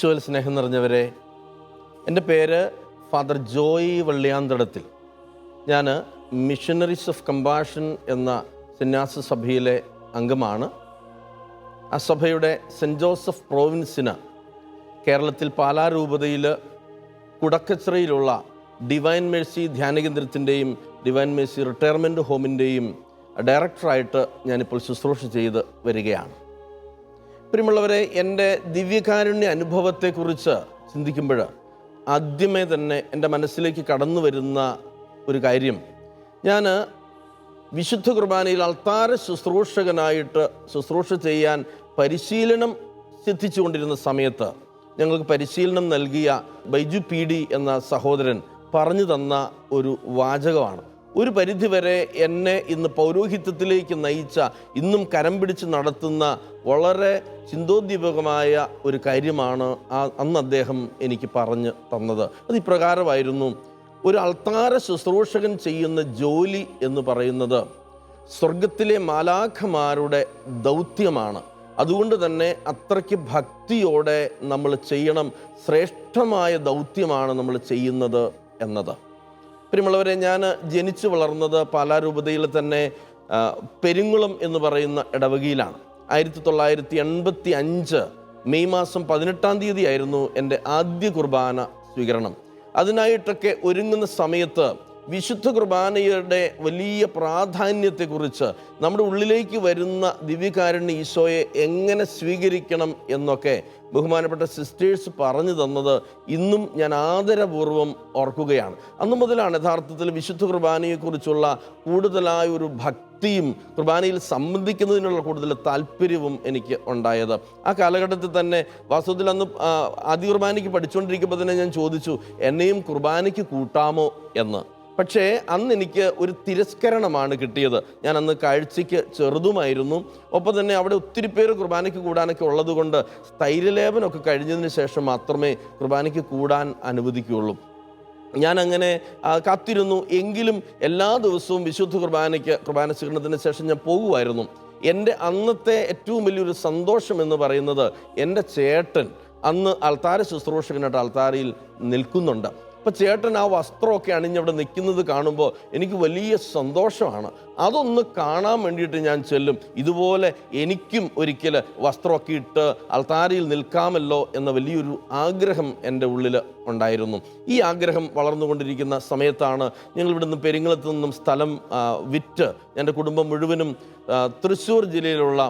ഈശോയിൽ സ്നേഹം നിറഞ്ഞവരെ എന്റെ പേര് ഫാദർ ജോയി വള്ളിയാന്തടത്തിൽ. ഞാൻ മിഷനറീസ് ഓഫ് കമ്പാഷൻ എന്ന സന്യാസ സഭയിലെ അംഗമാണ്. ആ സഭയുടെ സെന്റ് ജോസഫ് പ്രോവിൻസിന് കേരളത്തിൽ പാലാരൂപതയിൽ കുടക്കച്ചിറയിലുള്ള ഡിവൈൻ മേഴ്സി ധ്യാനകേന്ദ്രത്തിന്റെയും ഡിവൈൻ മേഴ്സി റിട്ടയർമെന്റ് ഹോമിന്റെയും ഡയറക്ടറായിട്ട് ഞാനിപ്പോൾ ശുശ്രൂഷ ചെയ്ത് വരികയാണ്. പ്രിയമുള്ളവരെ എന്റെ ദിവ്യകാരുണ്യ അനുഭവത്തെക്കുറിച്ച് ചിന്തിക്കുമ്പോൾ ആദ്യമേ തന്നെ എന്റെ മനസ്സിലേക്ക് കടന്നു വരുന്ന ഒരു കാര്യം. ഞാൻ വിശുദ്ധ കുർബാനയിൽ അൾത്താര ശുശ്രൂഷകനായിട്ട് ശുശ്രൂഷ ചെയ്യാൻ പരിശീലനം സിദ്ധിച്ചുകൊണ്ടിരുന്ന സമയത്ത് ഞങ്ങൾക്ക് പരിശീലനം നൽകിയ ബൈജു പി ഡി എന്ന സഹോദരൻ പറഞ്ഞു തന്ന ഒരു വാചകമാണ്. ഒരു പരിധിവരെ എന്നെ ഇന്ന് പൗരോഹിത്യത്തിലേക്ക് നയിച്ച ഇന്നും കരം പിടിച്ച് നടത്തുന്ന വളരെ ചിന്തോദ്ദീപകമായ ഒരു കാര്യമാണ് ആ അന്ന് അദ്ദേഹം എനിക്ക് പറഞ്ഞ് തന്നത്. അത് ഇപ്രകാരമായിരുന്നു. ഒരു അൾത്താര ശുശ്രൂഷകൻ ചെയ്യുന്ന ജോലി എന്ന് പറയുന്നത് സ്വർഗത്തിലെ മാലാഖമാരുടെ ദൗത്യമാണ്. അതുകൊണ്ട് തന്നെ അത്രയ്ക്ക് ഭക്തിയോടെ നമ്മൾ ചെയ്യണം ശ്രേഷ്ഠമായ ദൗത്യമാണ് നമ്മൾ ചെയ്യുന്നത് എന്നത്. പ്രിയമുള്ളവരെ ഞാൻ ജനിച്ചു വളർന്നത് പാലാരൂപതയിൽ തന്നെ ആ, എന്ന് പറയുന്ന ഇടവകയിലാണ്. ആയിരത്തി തൊള്ളായിരത്തി എൺപത്തി അഞ്ച് മെയ് മാസം പതിനെട്ടാം തീയതി ആയിരുന്നു എന്റെ ആദ്യ കുർബാന സ്വീകരണം. അതിനായിട്ടൊക്കെ ഒരുങ്ങുന്ന സമയത്ത് വിശുദ്ധ കുർബാനയുടെ വലിയ പ്രാധാന്യത്തെക്കുറിച്ച് നമ്മുടെ ഉള്ളിലേക്ക് വരുന്ന ദിവ്യകാരുണ്യ ഈശോയെ എങ്ങനെ സ്വീകരിക്കണം എന്നൊക്കെ ബഹുമാനപ്പെട്ട സിസ്റ്റേഴ്സ് പറഞ്ഞു തന്നത് ഇന്നും ഞാൻ ആദരപൂർവം ഓർക്കുകയാണ്. അന്നു മുതലാണ് യഥാർത്ഥത്തിൽ വിശുദ്ധ കുർബാനയെക്കുറിച്ചുള്ള കൂടുതലായ ഒരു ഭക്തിയും കുർബാനയിൽ സംബന്ധിക്കുന്നതിനുള്ള കൂടുതൽ താല്പര്യവും എനിക്ക് ഉണ്ടായത്. ആ കാലഘട്ടത്തിൽ തന്നെ വാസ്തവത്തിൽ അന്ന് ആദ്യ കുർബാനയ്ക്ക് പഠിച്ചുകൊണ്ടിരിക്കുമ്പോൾ തന്നെ ഞാൻ ചോദിച്ചു എന്നെയും കുർബാനയ്ക്ക് കൂട്ടാമോ? എന്ന്. പക്ഷേ അന്ന് എനിക്ക് ഒരു തിരസ്കരണമാണ് കിട്ടിയത്. ഞാൻ അന്ന് കാഴ്ചയ്ക്ക് ചെറുതുമായിരുന്നു. ഒപ്പം തന്നെ അവിടെ ഒത്തിരി പേര് കുർബാനയ്ക്ക് കൂടാനൊക്കെ ഉള്ളതുകൊണ്ട് സ്ഥൈര്യലേപനമൊക്കെ കഴിഞ്ഞതിന് ശേഷം മാത്രമേ കുർബാനയ്ക്ക് കൂടാൻ അനുവദിക്കുകയുള്ളൂ. ഞാൻ അങ്ങനെ കാത്തിരുന്നു. എങ്കിലും എല്ലാ ദിവസവും വിശുദ്ധ കുർബാനയ്ക്ക് കുർബാന സ്വീകരണത്തിന് ശേഷം ഞാൻ പോകുമായിരുന്നു. എന്റെ അന്നത്തെ ഏറ്റവും വലിയൊരു സന്തോഷം എന്ന് പറയുന്നത് എന്റെ ചേട്ടൻ അന്ന് അൾത്താര ശുശ്രൂഷകനായിട്ട് അൾത്താരയിൽ നിൽക്കുന്നുണ്ട്. അപ്പോൾ ചേട്ടൻ ആ വസ്ത്രമൊക്കെ അണിഞ്ഞവിടെ നിൽക്കുന്നത് കാണുമ്പോൾ എനിക്ക് വലിയ സന്തോഷമാണ്. അതൊന്ന് കാണാൻ വേണ്ടിയിട്ട് ഞാൻ ചെല്ലും. ഇതുപോലെ എനിക്കും ഒരിക്കൽ വസ്ത്രമൊക്കെ ഇട്ട് അൾത്താരയിൽ നിൽക്കാമല്ലോ എന്ന വലിയൊരു ആഗ്രഹം എന്റെ ഉള്ളിൽ ഉണ്ടായിരുന്നു. ഈ ആഗ്രഹം വളർന്നുകൊണ്ടിരിക്കുന്ന സമയത്താണ് ഞങ്ങൾ ഇവിടുന്ന് പെരിങ്ങളത്ത് നിന്നും സ്ഥലം വിറ്റ് എന്റെ കുടുംബം മുഴുവനും തൃശ്ശൂർ ജില്ലയിലുള്ള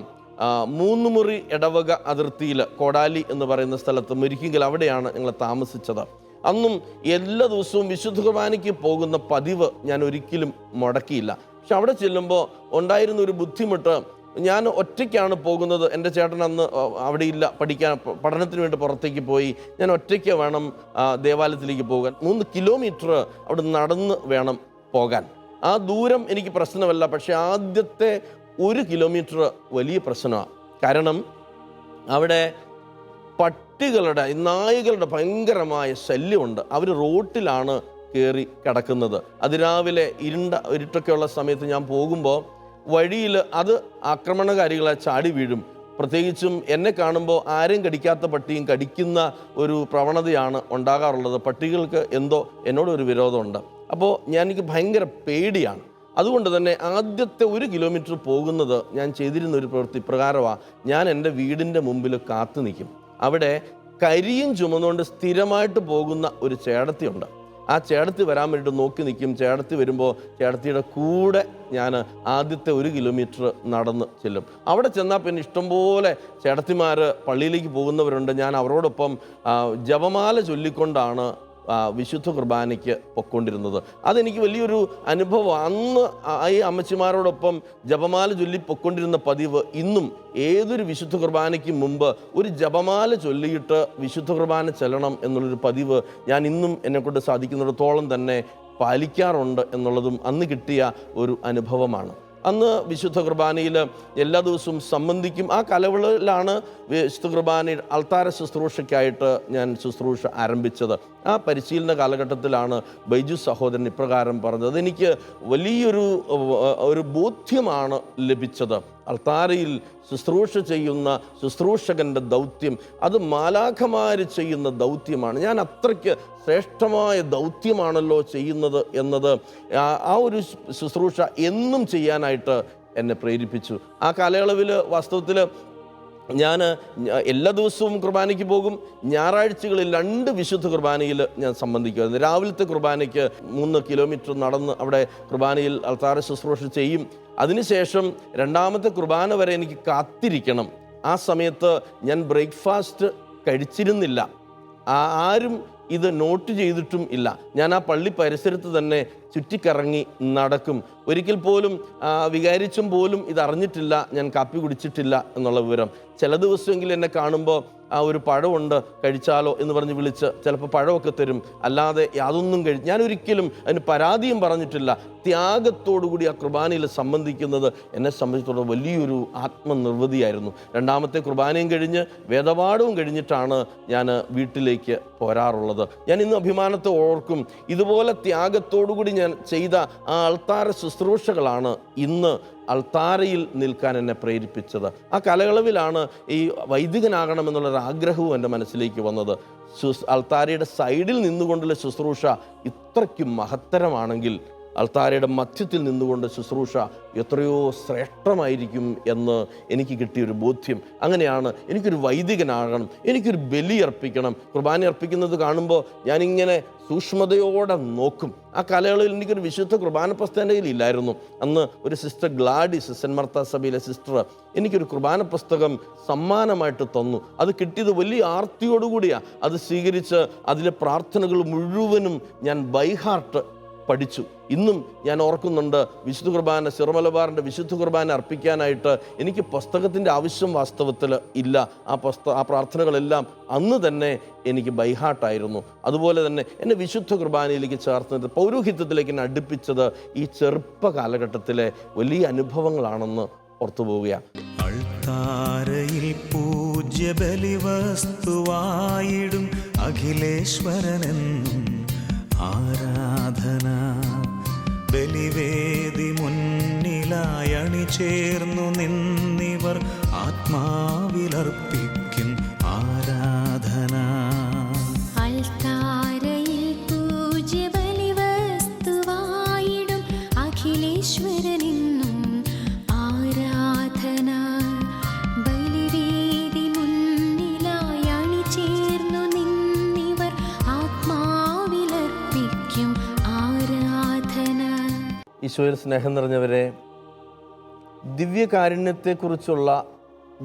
മൂന്നുമുറി ഇടവക അതിർത്തിയിൽ കോടാലി എന്ന് പറയുന്ന സ്ഥലത്ത് മുരിക്കിങ്കൽ അവിടെയാണ് ഞങ്ങൾ താമസിച്ചത്. അന്നും എല്ലാ ദിവസവും വിശുദ്ധ കുർബാനയ്ക്ക് പോകുന്ന പതിവ് ഞാൻ ഒരിക്കലും മുടക്കിയില്ല. പക്ഷെ അവിടെ ചെല്ലുമ്പോൾ ഉണ്ടായിരുന്ന ഒരു ബുദ്ധിമുട്ട് ഞാൻ ഒറ്റയ്ക്കാണ് പോകുന്നത്. എന്റെ ചേട്ടൻ അന്ന് അവിടെ ഇല്ല പഠിക്കാൻ പഠനത്തിന് വേണ്ടി പുറത്തേക്ക് പോയി. ഞാൻ ഒറ്റയ്ക്ക് വേണം ദേവാലയത്തിലേക്ക് പോകാൻ. മൂന്ന് കിലോമീറ്റർ അവിടെ നടന്ന് വേണം പോകാൻ. ആ ദൂരം എനിക്ക് പ്രശ്നമല്ല. പക്ഷേ ആദ്യത്തെ ഒരു കിലോമീറ്റർ വലിയ പ്രശ്നമാണ് കാരണം അവിടെ പട്ടികളുടെ നായകളുടെ ഭയങ്കരമായ ശല്യമുണ്ട്. അവർ റോട്ടിലാണ് കയറി കിടക്കുന്നത്. അതിരാവിലെ ഇരുണ്ട ഇരുട്ടൊക്കെയുള്ള സമയത്ത് ഞാൻ പോകുമ്പോൾ വഴിയിൽ അത് ആക്രമണകാരികളെ ചാടി വീഴും. പ്രത്യേകിച്ചും എന്നെ കാണുമ്പോൾ ആരും കടിക്കാത്ത പട്ടിയും കടിക്കുന്ന ഒരു പ്രവണതയാണ് ഉണ്ടാകാറുള്ളത്. പട്ടികൾക്ക് എന്തോ എന്നോടൊരു വിരോധമുണ്ട്. അപ്പോൾ ഞാൻ എനിക്ക് ഭയങ്കര പേടിയാണ്. അതുകൊണ്ട് തന്നെ ആദ്യത്തെ ഒരു കിലോമീറ്റർ പോകുന്നത് ഞാൻ ചെയ്തിരുന്ന ഒരു പ്രവൃത്തി പ്രകാരമാണ് ഞാൻ എന്റെ വീടിന്റെ മുമ്പിൽ കാത്തു നിൽക്കും. അവിടെ കരിയും ചുമന്നുകൊണ്ട് സ്ഥിരമായിട്ട് പോകുന്ന ഒരു ചേടത്തിയുണ്ട്. ആ ചേടത്തി വരാൻ വേണ്ടിയിട്ട് നോക്കി നിൽക്കും. ചേടത്തി വരുമ്പോൾ ചേടത്തിയുടെ കൂടെ ഞാൻ ആദ്യത്തെ ഒരു കിലോമീറ്റർ നടന്ന് ചെല്ലും. അവിടെ ചെന്നാൽ പിന്നെ ഇഷ്ടംപോലെ ചേടത്തിമാർ പള്ളിയിലേക്ക് പോകുന്നവരുണ്ട്. ഞാൻ അവരോടൊപ്പം ജപമാല ചൊല്ലിക്കൊണ്ടാണ് വിശുദ്ധ കുർബാനയ്ക്ക് പൊക്കൊണ്ടിരുന്നത്. അതെനിക്ക് വലിയൊരു അനുഭവം. അന്ന് ഈ അമ്മച്ചിമാരോടൊപ്പം ജപമാല ചൊല്ലി പൊക്കൊണ്ടിരുന്ന പതിവ് ഇന്നും ഏതൊരു വിശുദ്ധ കുർബാനയ്ക്ക് മുമ്പ് ഒരു ജപമാല ചൊല്ലിയിട്ട് വിശുദ്ധ കുർബാന ചെല്ലണം എന്നുള്ളൊരു പതിവ് ഞാൻ ഇന്നും എന്നെക്കൊണ്ട് സാധിക്കുന്നിടത്തോളം തന്നെ പാലിക്കാറുണ്ട് എന്നുള്ളതും അന്ന് കിട്ടിയ ഒരു അനുഭവമാണ്. അന്ന് വിശുദ്ധ കുർബാനയിൽ എല്ലാ ദിവസവും സംബന്ധിക്കും ആ കലവളിലാണ് വിശുദ്ധ കുർബാനയിൽ അൾത്താര ശുശ്രൂഷയ്ക്കായിട്ട് ഞാൻ ശുശ്രൂഷ ആരംഭിച്ചത്. ആ പരിശീലന കാലഘട്ടത്തിലാണ് ബൈജു സഹോദരൻ ഇപ്രകാരം പറഞ്ഞത്. എനിക്ക് വലിയൊരു ഒരു ബോധ്യമാണ് ലഭിച്ചത്. അൾത്താരയിൽ ശുശ്രൂഷ ചെയ്യുന്ന ശുശ്രൂഷകന്റെ ദൗത്യം അത് മാലാഖമാർ ചെയ്യുന്ന ദൗത്യമാണ്. ഞാൻ അത്രയ്ക്ക് ശ്രേഷ്ഠമായ ദൗത്യമാണല്ലോ ചെയ്യുന്നത് എന്നത് ആ- ഒരു ശുശ്രൂഷ എന്നും ചെയ്യാനായിട്ട് എന്നെ പ്രേരിപ്പിച്ചു. ആ കാലയളവിൽ വാസ്തവത്തിൽ ഞാൻ എല്ലാ ദിവസവും കുർബാനയ്ക്ക് പോകും. ഞായറാഴ്ചകളിൽ രണ്ട് വിശുദ്ധ കുർബാനയിൽ ഞാൻ സംബന്ധിക്കുമായിരുന്നു രാവിലത്തെ കുർബാനയ്ക്ക് മൂന്ന് കിലോമീറ്റർ നടന്ന് അവിടെ കുർബാനയിൽ അൾത്താര ശുശ്രൂഷ ചെയ്യും. അതിനുശേഷം രണ്ടാമത്തെ കുർബാന വരെ എനിക്ക് കാത്തിരിക്കണം. ആ സമയത്ത് ഞാൻ ബ്രേക്ക്ഫാസ്റ്റ് കഴിച്ചിരുന്നില്ല. ആരും ഇത് നോട്ട് ചെയ്തിട്ടും ഇല്ല. ഞാൻ ആ പള്ളി പരിസരത്ത് തന്നെ ചുറ്റിക്കറങ്ങി നടക്കും. ഒരിക്കൽ പോലും വികാരിച്ചും പോലും ഇത് അറിഞ്ഞിട്ടില്ല ഞാൻ കാപ്പി കുടിച്ചിട്ടില്ല എന്നുള്ള വിവരം. ചില ദിവസമെങ്കിലും എന്നെ കാണുമ്പോൾ ആ ഒരു പഴമുണ്ട് കഴിച്ചാലോ? എന്ന് പറഞ്ഞ് വിളിച്ച് ചിലപ്പോൾ പഴമൊക്കെ തരും. അല്ലാതെ യാതൊന്നും കഴി ഞാൻ ഒരിക്കലും അതിന് പരാതിയും പറഞ്ഞിട്ടില്ല. ത്യാഗത്തോടുകൂടി ആ കുർബാനയിൽ സംബന്ധിക്കുന്നത് എന്നെ സംബന്ധിച്ചിടത്തോളം വലിയൊരു ആത്മനിർവൃതിയായിരുന്നു. രണ്ടാമത്തെ കുർബാനയും കഴിഞ്ഞ് വേദപാഠവും കഴിഞ്ഞിട്ടാണ് ഞാൻ വീട്ടിലേക്ക് പോരാറുള്ളത്. ഞാൻ ഇന്ന് അഭിമാനത്തെ ഓർക്കും. ഇതുപോലെ ത്യാഗത്തോടുകൂടി ഞാൻ ചെയ്ത ആ ആൾത്താര ശുശ്രൂഷകളാണ് ഇന്ന് അൾത്താരയിൽ നിൽക്കാൻ എന്നെ പ്രേരിപ്പിച്ചത്. ആ കാലയളവിലാണ് ഈ വൈദികനാകണമെന്നുള്ളൊരു ആഗ്രഹവും എന്റെ മനസ്സിലേക്ക് വന്നത്. അൾത്താരയുടെ സൈഡിൽ നിന്നുകൊണ്ടുള്ള ശുശ്രൂഷ ഇത്രയ്ക്കും മഹത്തരമാണെങ്കിൽ അൾത്താരയുടെ മധ്യത്തിൽ നിന്നുകൊണ്ട് ശുശ്രൂഷ എത്രയോ ശ്രേഷ്ഠമായിരിക്കും എന്ന് എനിക്ക് കിട്ടിയൊരു ബോധ്യം. അങ്ങനെയാണ് എനിക്കൊരു വൈദികനാകണം എനിക്കൊരു ബലി അർപ്പിക്കണം. കുർബാന അർപ്പിക്കുന്നത് കാണുമ്പോൾ ഞാനിങ്ങനെ സൂക്ഷ്മതയോടെ നോക്കും. ആ കാലയളവിൽ എനിക്കൊരു വിശുദ്ധ കുർബാന പുസ്തകയിൽ ഇല്ലായിരുന്നു. അന്ന് ഒരു സിസ്റ്റർ ഗ്ലാഡി സിസ്റ്റൻ മർത്ത സഭയിലെ സിസ്റ്റർ എനിക്കൊരു കുർബാന പുസ്തകം സമ്മാനമായിട്ട് തന്നു. അത് കിട്ടിയത് വലിയ ആർത്തിയോടുകൂടിയാണ് അത് സ്വീകരിച്ച് അതിലെ പ്രാർത്ഥനകൾ മുഴുവനും ഞാൻ ബൈഹാർട്ട് പഠിച്ചു. ഇന്നും ഞാൻ ഓർക്കുന്നുണ്ട് വിശുദ്ധ കുർബാന സിറമലബാറിന്റെ വിശുദ്ധ കുർബാന അർപ്പിക്കാനായിട്ട് എനിക്ക് പുസ്തകത്തിന്റെ ആവശ്യം വാസ്തവത്തിൽ ഇല്ല. ആ പുസ്ത ആ പ്രാർത്ഥനകളെല്ലാം അന്ന് തന്നെ എനിക്ക് ബൈഹാട്ടായിരുന്നു അതുപോലെ തന്നെ എന്നെ വിശുദ്ധ കുർബാനയിലേക്ക് ചേർത്തത് പൗരോഹിത്യത്തിലേക്ക് എന്നെ അടുപ്പിച്ചത് ഈ ചെറുപ്പ കാലഘട്ടത്തിലെ വലിയ അനുഭവങ്ങളാണെന്ന് ഓർത്തു പോവുകയാണ്. അഖിലേശ്വരനെന്നും ആരാധന ബലിവേദി മുന്നിലായണി ചേർന്നു നിന്നിവർ ആത്മാവിലർപ്പിക്കും ഈശോയിൽ സ്നേഹം നിറഞ്ഞവരെ ദിവ്യകാരുണ്യത്തെക്കുറിച്ചുള്ള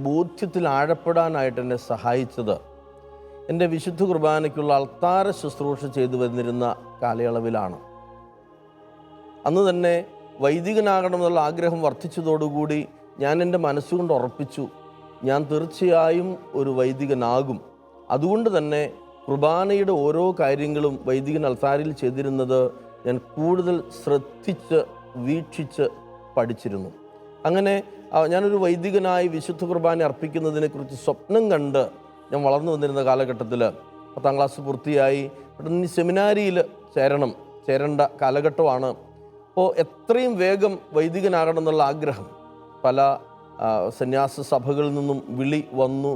ബോധ്യത്തിൽ ആഴപ്പെടാനായിട്ട് എന്നെ സഹായിച്ചത് എന്റെ വിശുദ്ധ കുർബാനയ്ക്കുള്ള അൾത്താര ശുശ്രൂഷ ചെയ്തു വന്നിരുന്ന കാലയളവിലാണ്. അന്ന് തന്നെ വൈദികനാകണമെന്നുള്ള ആഗ്രഹം വർദ്ധിച്ചതോടുകൂടി ഞാൻ എന്റെ മനസ്സുകൊണ്ട് ഉറപ്പിച്ചു ഞാൻ തീർച്ചയായും ഒരു വൈദികനാകും. അതുകൊണ്ട് തന്നെ കുർബാനയുടെ ഓരോ കാര്യങ്ങളും വൈദികൻ അൾത്താരയിൽ ചെയ്തിരുന്നത് ഞാൻ കൂടുതൽ ശ്രദ്ധിച്ച് വീക്ഷിച്ച് പഠിച്ചിരുന്നു. അങ്ങനെ ഞാനൊരു വൈദികനായി വിശുദ്ധ കുർബാന അർപ്പിക്കുന്നതിനെക്കുറിച്ച് സ്വപ്നം കണ്ട് ഞാൻ വളർന്നു വന്നിരുന്ന കാലഘട്ടത്തിൽ പത്താം ക്ലാസ് പൂർത്തിയായി. പെട്ടെന്ന് സെമിനാരിയിൽ ചേരണം ചേരേണ്ട കാലഘട്ടമാണ്. അപ്പോൾ എത്രയും വേഗം വൈദികനാകണം എന്നുള്ള ആഗ്രഹം പല സന്യാസ സഭകളിൽ നിന്നും വിളി വന്നു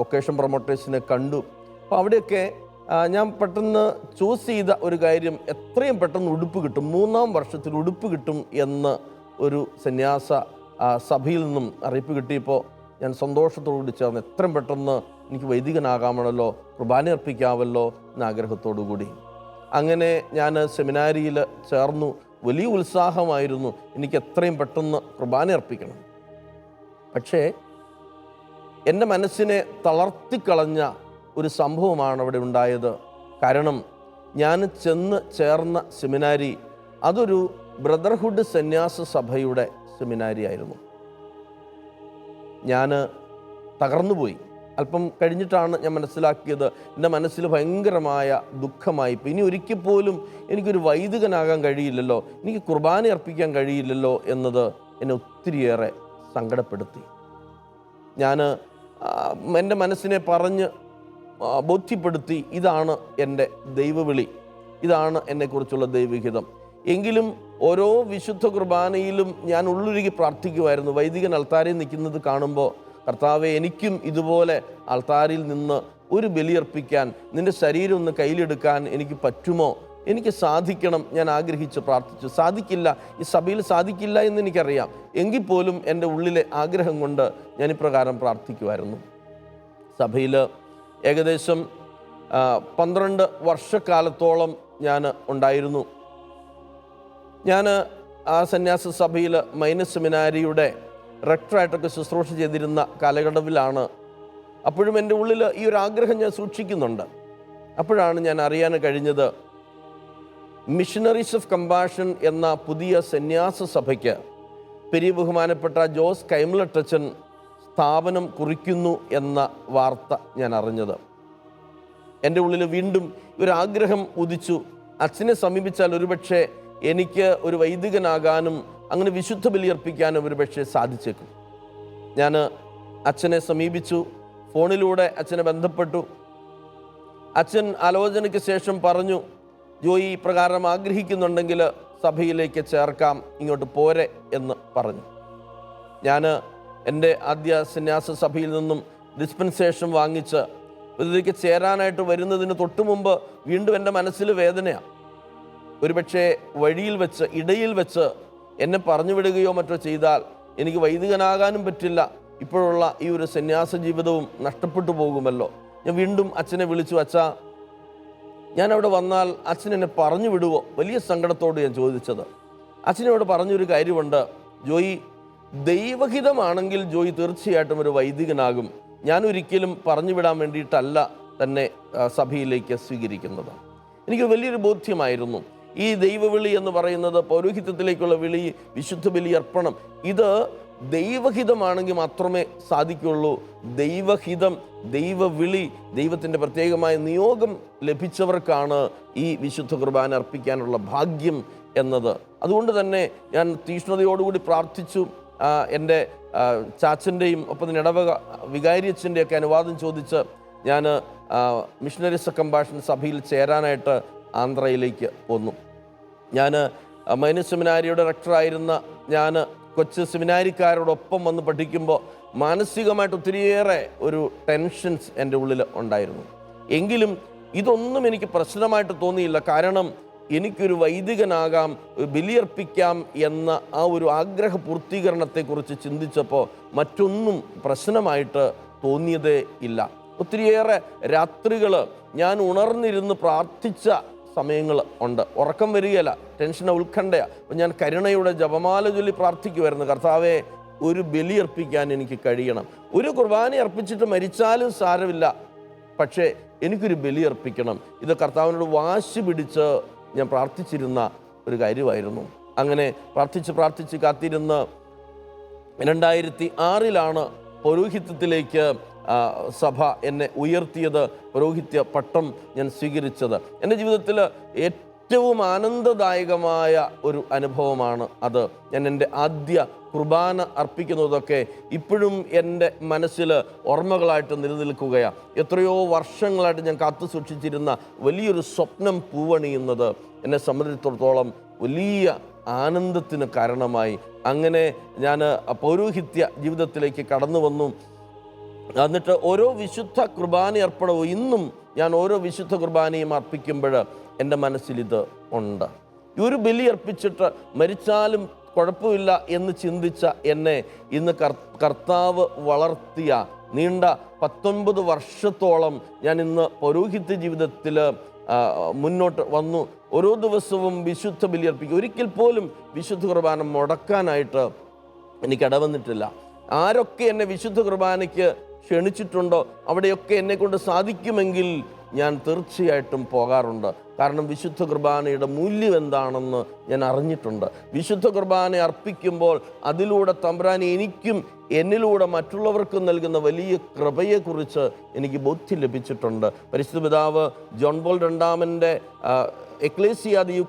വൊക്കേഷൻ പ്രൊമോട്ടേഴ്സിനെ കണ്ടു. അപ്പോൾ അവിടെയൊക്കെ ഞാൻ പെട്ടെന്ന് ചൂസ് ചെയ്ത ഒരു കാര്യം എത്രയും പെട്ടെന്ന് ഉടുപ്പ് കിട്ടും. മൂന്നാം വർഷത്തിൽ ഉടുപ്പ് കിട്ടും എന്ന് ഒരു സന്യാസ സഭയിൽ നിന്നും അറിയിപ്പ് കിട്ടിയപ്പോൾ ഞാൻ സന്തോഷത്തോടുകൂടി ചേർന്ന് എത്രയും പെട്ടെന്ന് എനിക്ക് വൈദികനാകാമണല്ലോ കുർബാന അർപ്പിക്കാമല്ലോ എന്ന ആഗ്രഹത്തോടു കൂടി അങ്ങനെ ഞാൻ സെമിനാരിയിൽ ചേർന്നു. വലിയ ഉത്സാഹമായിരുന്നു. എനിക്ക് എത്രയും പെട്ടെന്ന് കുർബാന അർപ്പിക്കണം. പക്ഷേ എന്റെ മനസ്സിനെ തളർത്തിക്കളഞ്ഞ ഒരു സംഭവമാണ് അവിടെ ഉണ്ടായത്. കാരണം ഞാൻ ചെന്ന് ചേർന്ന സെമിനാരി അതൊരു ബ്രദർഹുഡ് സന്യാസ സഭയുടെ സെമിനാരി ആയിരുന്നു. ഞാൻ തകർന്നുപോയി അല്പം കഴിഞ്ഞിട്ടാണ് ഞാൻ മനസ്സിലാക്കിയത്. എന്റെ മനസ്സിൽ ഭയങ്കരമായ ദുഃഖമായി. ഇനി ഒരിക്കൽ പോലും എനിക്കൊരു വൈദികനാകാൻ കഴിയില്ലല്ലോ. എനിക്ക് കുർബാന അർപ്പിക്കാൻ കഴിയില്ലല്ലോ എന്നത് എന്നെ ഒത്തിരിയേറെ സങ്കടപ്പെടുത്തി. ഞാൻ എന്റെ മനസ്സിനെ പറഞ്ഞ് ബോധ്യപ്പെടുത്തി ഇതാണ് എന്റെ ദൈവവിളി ഇതാണ് എന്നെക്കുറിച്ചുള്ള ദൈവഹിതം. എങ്കിലും ഓരോ വിശുദ്ധ കുർബാനയിലും ഞാൻ ഉള്ളുരുകി പ്രാർത്ഥിക്കുമായിരുന്നു വൈദികൻ അൾത്താരയിൽ നിൽക്കുന്നത് കാണുമ്പോൾ കർത്താവെ എനിക്കും ഇതുപോലെ അൾത്താരിൽ നിന്ന് ഒരു ബലിയർപ്പിക്കാൻ നിന്റെ ശരീരം ഒന്ന് കയ്യിലെടുക്കാൻ എനിക്ക് പറ്റുമോ? എനിക്ക് സാധിക്കണം ഞാൻ ആഗ്രഹിച്ച് പ്രാർത്ഥിച്ചു. സാധിക്കില്ല ഈ സഭയിൽ സാധിക്കില്ല എന്ന് എനിക്കറിയാം. എങ്കിൽ പോലും എന്റെ ഉള്ളിലെ ആഗ്രഹം കൊണ്ട് ഞാൻ ഇപ്രകാരം പ്രാർത്ഥിക്കുമായിരുന്നു സഭയിൽ ഏകദേശം പന്ത്രണ്ട് വർഷക്കാലത്തോളം ഞാൻ ഉണ്ടായിരുന്നു. ഞാൻ ആ സന്യാസ സഭയിൽ മൈനസ് സെമിനാരിയുടെ റെക്ടറായിട്ടൊക്കെ ശുശ്രൂഷ ചെയ്തിരുന്ന കാലഘട്ടത്തിലാണ്. അപ്പോഴും എന്റെ ഉള്ളിൽ ഈ ഒരു ആഗ്രഹം ഞാൻ സൂക്ഷിക്കുന്നുണ്ട്. അപ്പോഴാണ് ഞാൻ അറിയാൻ കഴിഞ്ഞത് മിഷണറീസ് ഓഫ് കമ്പാഷൻ എന്ന പുതിയ സന്യാസ സഭയ്ക്ക് പെരിയ ബഹുമാനപ്പെട്ട ജോസ് കൈമലട്ടച്ചൻ സ്ഥാപനം കുറിക്കുന്നു എന്ന വാർത്ത ഞാൻ അറിഞ്ഞത്. എന്റെ ഉള്ളിൽ വീണ്ടും ഒരാഗ്രഹം ഉദിച്ചു. അച്ഛനെ സമീപിച്ചാൽ ഒരുപക്ഷെ എനിക്ക് ഒരു വൈദികനാകാനും അങ്ങനെ വിശുദ്ധ ബലിയർപ്പിക്കാനും ഒരുപക്ഷെ സാധിച്ചേക്കും. ഞാൻ അച്ഛനെ സമീപിച്ചു. ഫോണിലൂടെ അച്ഛനെ ബന്ധപ്പെട്ടു. അച്ഛൻ ആലോചനയ്ക്ക് ശേഷം പറഞ്ഞു ജോയി ഇപ്രകാരം ആഗ്രഹിക്കുന്നുണ്ടെങ്കിൽ സഭയിലേക്ക് ചേർക്കാം ഇങ്ങോട്ട് പോരെ എന്ന് പറഞ്ഞു. ഞാൻ എന്റെ ആദ്യ സന്യാസ സഭയിൽ നിന്നും ഡിസ്പെൻസേഷൻ വാങ്ങിച്ച് ഇതിലേക്ക് ചേരാനായിട്ട് വരുന്നതിന് തൊട്ട് മുമ്പ് വീണ്ടും എന്റെ മനസ്സിൽ വേദനയാണ് ഒരുപക്ഷെ വഴിയിൽ വെച്ച് ഇടയിൽ വെച്ച് എന്നെ പറഞ്ഞു വിടുകയോ മറ്റോ ചെയ്താൽ എനിക്ക് വൈദികനാകാനും പറ്റില്ല. ഇപ്പോഴുള്ള ഈ ഒരു സന്യാസ ജീവിതവും നഷ്ടപ്പെട്ടു പോകുമല്ലോ. ഞാൻ വീണ്ടും അച്ഛനെ വിളിച്ചു അച്ഛാ ഞാൻ അവിടെ വന്നാൽ അച്ഛൻ എന്നെ പറഞ്ഞു വിടുവോ? വലിയ സങ്കടത്തോട് ഞാൻ ചോദിച്ചത്. അച്ഛനോട് പറഞ്ഞൊരു കാര്യമുണ്ട് ജോയി ദൈവഹിതമാണെങ്കിൽ ജോയി തീർച്ചയായിട്ടും ഒരു വൈദികനാകും. ഞാൻ ഒരിക്കലും പറഞ്ഞു വിടാൻ വേണ്ടിയിട്ടല്ല തന്നെ സഭയിലേക്ക് സ്വീകരിക്കുന്നത്. എനിക്ക് വലിയൊരു ബോധ്യമായിരുന്നു. ഈ ദൈവവിളി എന്ന് പറയുന്നത് പൗരോഹിത്യത്തിലേക്കുള്ള വിളി വിശുദ്ധ ബലി അർപ്പണം ഇത് ദൈവഹിതമാണെങ്കിൽ മാത്രമേ സാധിക്കുള്ളൂ. ദൈവഹിതം ദൈവവിളി ദൈവത്തിന്റെ പ്രത്യേകമായ നിയോഗം ലഭിച്ചവർക്കാണ് ഈ വിശുദ്ധ കുർബാന അർപ്പിക്കാനുള്ള ഭാഗ്യം എന്നത്. അതുകൊണ്ട് തന്നെ ഞാൻ തീഷ്ണതയോടുകൂടി പ്രാർത്ഥിച്ചു. എന്റെ ചാച്ചന്റെയും ഒപ്പം തന്നെ ഇടവക വികാരിയച്ഛന്റെയൊക്കെ അനുവാദം ചോദിച്ച് ഞാൻ മിഷണറീസ് കമ്പാഷൻ സഭയിൽ ചേരാനായിട്ട് ആന്ധ്രയിലേക്ക് വന്നു. ഞാൻ മൈനസ് സെമിനാരിയുടെ ഡയറക്ടറായിരുന്ന ഞാൻ കൊച്ചു സെമിനാരിക്കാരോടൊപ്പം വന്ന് പഠിക്കുമ്പോൾ മാനസികമായിട്ട് ഒത്തിരിയേറെ ഒരു ടെൻഷൻസ് എന്റെ ഉള്ളിൽ ഉണ്ടായിരുന്നു. എങ്കിലും ഇതൊന്നും എനിക്ക് പ്രശ്നമായിട്ട് തോന്നിയില്ല. കാരണം എനിക്കൊരു വൈദികനാകാം ബലിയർപ്പിക്കാം എന്ന ആ ഒരു ആഗ്രഹ പൂർത്തീകരണത്തെക്കുറിച്ച് ചിന്തിച്ചപ്പോൾ മറ്റൊന്നും പ്രശ്നമായിട്ട് തോന്നിയതേ ഇല്ല. ഒത്തിരിയേറെ രാത്രികൾ ഞാൻ ഉണർന്നിരുന്ന് പ്രാർത്ഥിച്ച സമയങ്ങൾ ഉണ്ട്. ഉറക്കം വരികയില്ല ടെൻഷൻ ഉത്കണ്ഠയ. അപ്പം ഞാൻ കരുണയുടെ ജപമാല ചൊല്ലി പ്രാർത്ഥിക്കുമായിരുന്നു കർത്താവെ ഒരു ബലി അർപ്പിക്കാൻ എനിക്ക് കഴിയണം. ഒരു കുർബാന അർപ്പിച്ചിട്ട് മരിച്ചാലും സാരമില്ല. പക്ഷേ എനിക്കൊരു ബലി അർപ്പിക്കണം ഇത് കർത്താവിനോട് വാശി പിടിച്ച് ഞാൻ പ്രാർത്ഥിച്ചിരുന്ന ഒരു കാര്യമായിരുന്നു. അങ്ങനെ പ്രാർത്ഥിച്ച് പ്രാർത്ഥിച്ച് കാത്തിരുന്ന് രണ്ടായിരത്തി ആറിലാണ് പൗരോഹിത്യത്തിലേക്ക് സഭ എന്നെ ഉയർത്തിയത്. പൗരോഹിത്യ പട്ടം ഞാൻ സ്വീകരിച്ചത്. എന്റെ ജീവിതത്തിൽ ഏറ്റവും ആനന്ദദായകമായ ഒരു അനുഭവമാണ് അത്. ഞാൻ എന്റെ ആദ്യ കുർബാന അർപ്പിക്കുന്നതൊക്കെ ഇപ്പോഴും എന്റെ മനസ്സിൽ ഓർമ്മകളായിട്ട് നിലനിൽക്കുകയാണ് എത്രയോ വർഷങ്ങളായിട്ട് ഞാൻ കാത്തു സൂക്ഷിച്ചിരുന്ന വലിയൊരു സ്വപ്നം പൂവണിയുന്നത് എന്നെ സംബന്ധിച്ചിടത്തോളം വലിയ ആനന്ദത്തിന് കാരണമായി. അങ്ങനെ ഞാൻ പൗരോഹിത്യ ജീവിതത്തിലേക്ക് കടന്നു വന്നു. എന്നിട്ട് ഓരോ വിശുദ്ധ കുർബാന അർപ്പണവും ഇന്നും ഞാൻ ഓരോ വിശുദ്ധ കുർബാനയും അർപ്പിക്കുമ്പോൾ എന്റെ മനസ്സിൽ ഇത് ഉണ്ട്. ഒരു ബലി അർപ്പിച്ചിട്ട് മരിച്ചാലും കുഴപ്പമില്ല എന്ന് ചിന്തിച്ച എന്നെ ഇന്ന് കർത്താവ് വളർത്തിയ നീണ്ട പത്തൊൻപത് വർഷത്തോളം ഞാൻ ഇന്ന് പൗരോഹിത്യ ജീവിതത്തിൽ മുന്നോട്ട് വന്നു. ഓരോ ദിവസവും വിശുദ്ധ ബലി അർപ്പിക്കും. ഒരിക്കൽ പോലും വിശുദ്ധ കുർബാന മുടക്കാനായിട്ട് എനിക്ക് ഇടവന്നിട്ടില്ല. ആരൊക്കെ എന്നെ വിശുദ്ധ കുർബാനയ്ക്ക് ക്ഷണിച്ചിട്ടുണ്ടോ അവിടെയൊക്കെ എന്നെ കൊണ്ട് സാധിക്കുമെങ്കിൽ ഞാൻ തീർച്ചയായിട്ടും പോകാറുണ്ട്. കാരണം വിശുദ്ധ കുർബാനയുടെ മൂല്യം എന്താണെന്ന് ഞാൻ അറിഞ്ഞിട്ടുണ്ട്. വിശുദ്ധ കുർബാന അർപ്പിക്കുമ്പോൾ അതിലൂടെ തമ്പ്രാൻ എനിക്കും എന്നിലൂടെ മറ്റുള്ളവർക്കും നൽകുന്ന വലിയ കൃപയെക്കുറിച്ച് എനിക്ക് ബോധ്യം ലഭിച്ചിട്ടുണ്ട്. പരിശുദ്ധ പിതാവ് ജോൺ പോൾ രണ്ടാമന്റെ എക്ലേസിയ ദി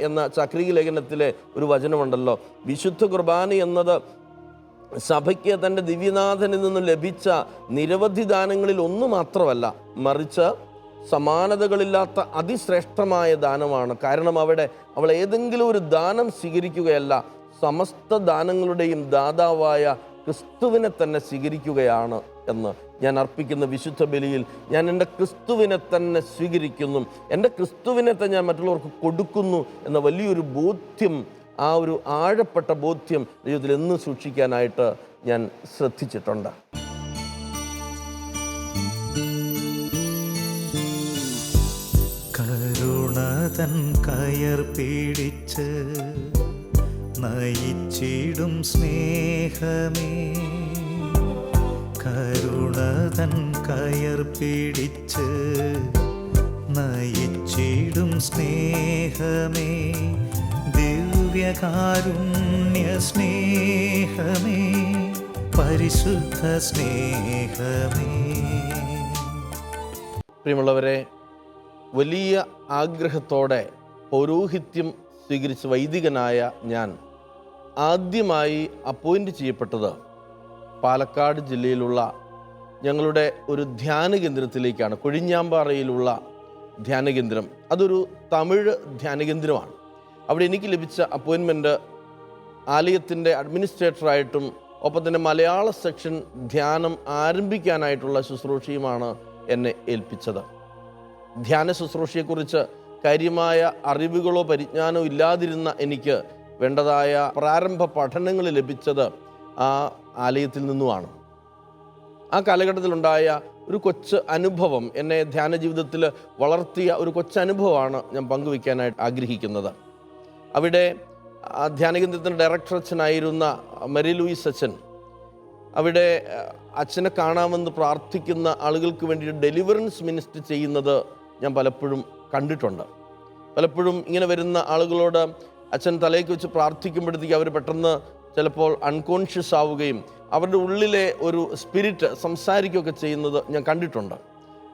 എന്ന ചക്രീ ലേഖനത്തിലെ ഒരു വചനമുണ്ടല്ലോ. വിശുദ്ധ കുർബാന എന്നത് സഭയ്ക്ക് തന്റെ ദിവ്യനാഥനിൽ നിന്ന് ലഭിച്ച നിരവധി ദാനങ്ങളിൽ ഒന്ന് മാത്രമല്ല മറിച്ച് സമാനതകളില്ലാത്ത അതിശ്രേഷ്ഠമായ ദാനമാണ്. കാരണം അവിടെ അവൾ ഏതെങ്കിലും ഒരു ദാനം സ്വീകരിക്കുകയല്ല സമസ്ത ദാനങ്ങളുടെയും ദാതാവായ ക്രിസ്തുവിനെ തന്നെ സ്വീകരിക്കുകയാണ് എന്ന് ഞാൻ അർപ്പിക്കുന്ന വിശുദ്ധ ബലിയിൽ ഞാൻ എന്റെ ക്രിസ്തുവിനെ തന്നെ സ്വീകരിക്കുന്നു. എന്റെ ക്രിസ്തുവിനെ തന്നെ ഞാൻ മറ്റുള്ളവർക്ക് കൊടുക്കുന്നു എന്ന വലിയൊരു ബോധ്യം ആ ഒരു ആഴപ്പെട്ട ബോധ്യം ജീവിതത്തിൽ എന്നും സൂക്ഷിക്കാനായിട്ട് ഞാൻ ശ്രദ്ധിച്ചിട്ടുണ്ട്. കരുണതൻ കയർ പിടിച്ച് നയിച്ചിടും സ്നേഹമേ. കരുണതൻ കയർ പിടിച്ച് നയിച്ചിടും സ്നേഹമേ. ദിവ്യകാരുണ്യ സ്നേഹമേ പരിശുദ്ധ സ്നേഹമേ പ്രിയമുള്ളവരെ വലിയ ആഗ്രഹത്തോടെ പൗരോഹിത്യം സ്വീകരിച്ച വൈദികനായ ഞാൻ ആദ്യമായി അപ്പോയിന്റ് ചെയ്യപ്പെട്ടത് പാലക്കാട് ജില്ലയിലുള്ള ഞങ്ങളുടെ ഒരു ധ്യാന കേന്ദ്രത്തിലേക്കാണ്. കൊഴിഞ്ഞാമ്പാറയിലുള്ള ധ്യാന കേന്ദ്രം. അതൊരു തമിഴ് ധ്യാന കേന്ദ്രമാണ്. അവിടെ എനിക്ക് ലഭിച്ച അപ്പോയിൻമെന്റ് ആലയത്തിന്റെ അഡ്മിനിസ്ട്രേറ്ററായിട്ടും ഒപ്പം തന്നെ മലയാള സെക്ഷൻ ധ്യാനം ആരംഭിക്കാനായിട്ടുള്ള ശുശ്രൂഷയുമാണ് എന്നെ ഏൽപ്പിച്ചത്. ധ്യാന ശുശ്രൂഷയെക്കുറിച്ച് കാര്യമായ അറിവുകളോ പരിജ്ഞാനോ ഇല്ലാതിരുന്ന എനിക്ക് വേണ്ടതായ പ്രാരംഭ പഠനങ്ങൾ ലഭിച്ചത് ആ ആലയത്തിൽ നിന്നുമാണ്. ആ കാലഘട്ടത്തിലുണ്ടായ ഒരു കൊച്ച് അനുഭവം എന്നെ ധ്യാന ജീവിതത്തിൽ വളർത്തിയ ഒരു കൊച്ചനുഭവമാണ് ഞാൻ പങ്കുവയ്ക്കാനായിട്ട് ആഗ്രഹിക്കുന്നത്. അവിടെ ധ്യാനകേന്ദ്രത്തിന്റെ ഡയറക്ടർ അച്ഛനായിരുന്ന മെറി ലൂയിസ് അച്ഛൻ. അവിടെ അച്ഛനെ കാണാമെന്ന് പ്രാർത്ഥിക്കുന്ന ആളുകൾക്ക് വേണ്ടി ഡെലിവറൻസ് മിനിസ്റ്റർ ചെയ്യുന്നത് ഞാൻ പലപ്പോഴും കണ്ടിട്ടുണ്ട്. പലപ്പോഴും ഇങ്ങനെ വരുന്ന ആളുകളോട് അച്ഛൻ തലയ്ക്ക് വെച്ച് പ്രാർത്ഥിക്കുമ്പോഴത്തേക്ക് അവർ പെട്ടെന്ന് ചിലപ്പോൾ അൺകോൺഷ്യസ് ആവുകയും അവരുടെ ഉള്ളിലെ ഒരു സ്പിരിറ്റ് സംസാരിക്കുകയൊക്കെ ചെയ്യുന്നത് ഞാൻ കണ്ടിട്ടുണ്ട്.